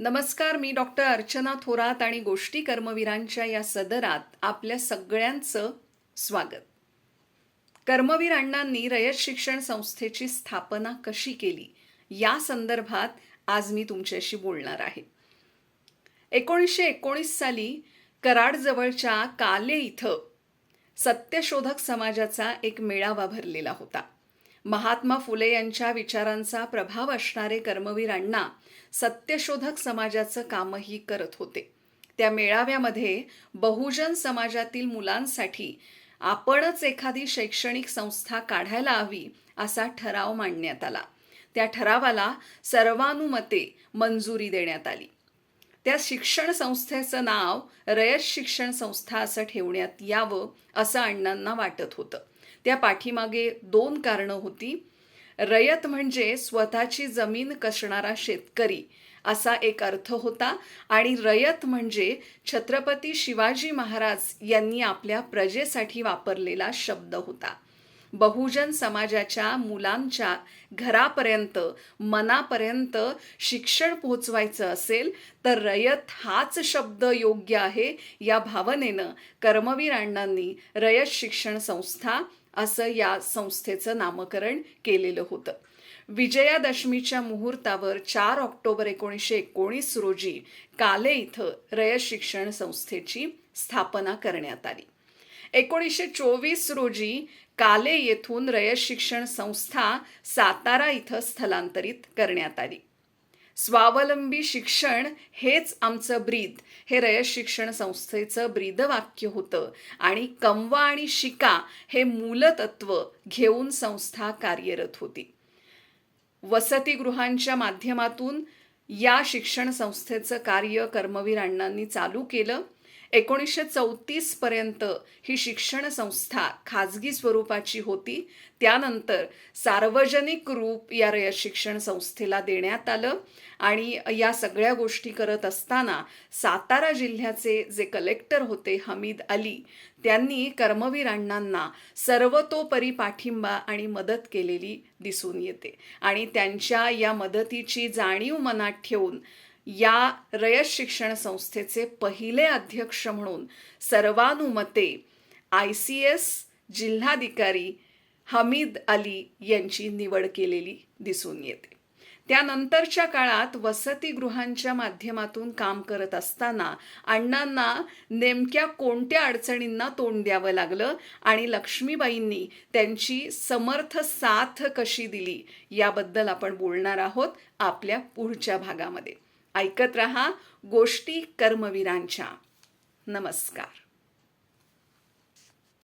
नमस्कार मी डॉक्टर अर्चना थोरात आणि गोष्टी कर्मवीरांच्या या सदरात आपल्या सगळ्यांचं स्वागत. कर्मवीर अण्णांनी रयत शिक्षण संस्थेची स्थापना कशी केली? या संदर्भात आज मी तुमच्याशी बोलणार आहे. एकोणीसशे एकोणीस साली कराडजवळच्या काले इथं सत्यशोधक समाजाचा एक मेळावा भरलेला होता. महात्मा फुले यांच्या विचारांचा प्रभाव असणारे कर्मवीर अण्णा सत्यशोधक समाजाचं कामही करत होते. त्या मेळाव्यामध्ये बहुजन समाजातील मुलांसाठी आपणच एखादी शैक्षणिक संस्था काढायला हवी असा ठराव मांडण्यात आला. त्या ठरावाला सर्वानुमते मंजुरी देण्यात आली. त्या शिक्षण संस्थेचं नाव रयत शिक्षण संस्था असं ठेवण्यात यावं असं अण्णांना वाटत होतं. त्या पाठीमागे दोन कारणं होती. रयत म्हणजे स्वतःची जमीन कसणारा शेतकरी असा एक अर्थ होता आणि रयत म्हणजे छत्रपती शिवाजी महाराज यांनी आपल्या प्रजेसाठी वापरलेला शब्द होता. बहुजन समाजाच्या मुलांच्या घरापर्यंत मनापर्यंत शिक्षण पोहोचवायचं असेल तर रयत हाच शब्द योग्य आहे या भावनेनं कर्मवीर अण्णांनी रयत शिक्षण संस्था असं या संस्थेचं नामकरण केलेलं होतं. विजयादशमीच्या मुहूर्तावर चार ऑक्टोबर एकोणीसशे एकोणीस रोजी काले इथं रयत शिक्षण संस्थेची स्थापना करण्यात आली. एकोणीसशे चोवीस रोजी काले येथून रयत शिक्षण संस्था सातारा इथं स्थलांतरित करण्यात आली. स्वावलंबी शिक्षण हेच आमचं ब्रीद. हे रयत शिक्षण संस्थेचं ब्रीदवाक्य होतं आणि कमवा आणि शिका हे मूलतत्व घेऊन संस्था कार्यरत होती. वसतिगृहांच्या माध्यमातून या शिक्षण संस्थेचं कार्य कर्मवीर अण्णांनी चालू केलं. एकोणीसशे चौतीसपर्यंत ही शिक्षण संस्था खाजगी स्वरूपाची होती. त्यानंतर सार्वजनिक रूप या शिक्षण संस्थेला देण्यात आलं आणि या सगळ्या गोष्टी करत असताना सातारा जिल्ह्याचे जे कलेक्टर होते हमीद अली त्यांनी कर्मवीर अण्णांना सर्वतोपरी पाठिंबा आणि मदत केलेली दिसून येते. आणि त्यांच्या या मदतीची जाणीव मनात ठेवून या रयत शिक्षण संस्थेचे पहिले अध्यक्ष म्हणून सर्वानुमते आय सी एस जिल्हाधिकारी हमीद अली यांची निवड केलेली दिसून येते. त्यानंतरच्या काळात वसतिगृहांच्या माध्यमातून काम करत असताना अण्णांना नेमक्या कोणत्या अडचणींना तोंड द्यावं लागलं आणि लक्ष्मीबाईंनी त्यांची समर्थ साथ कशी दिली याबद्दल आपण बोलणार आहोत आपल्या पुढच्या भागामध्ये. ऐकत रहा गोष्टी कर्मवीरांच्या. नमस्कार.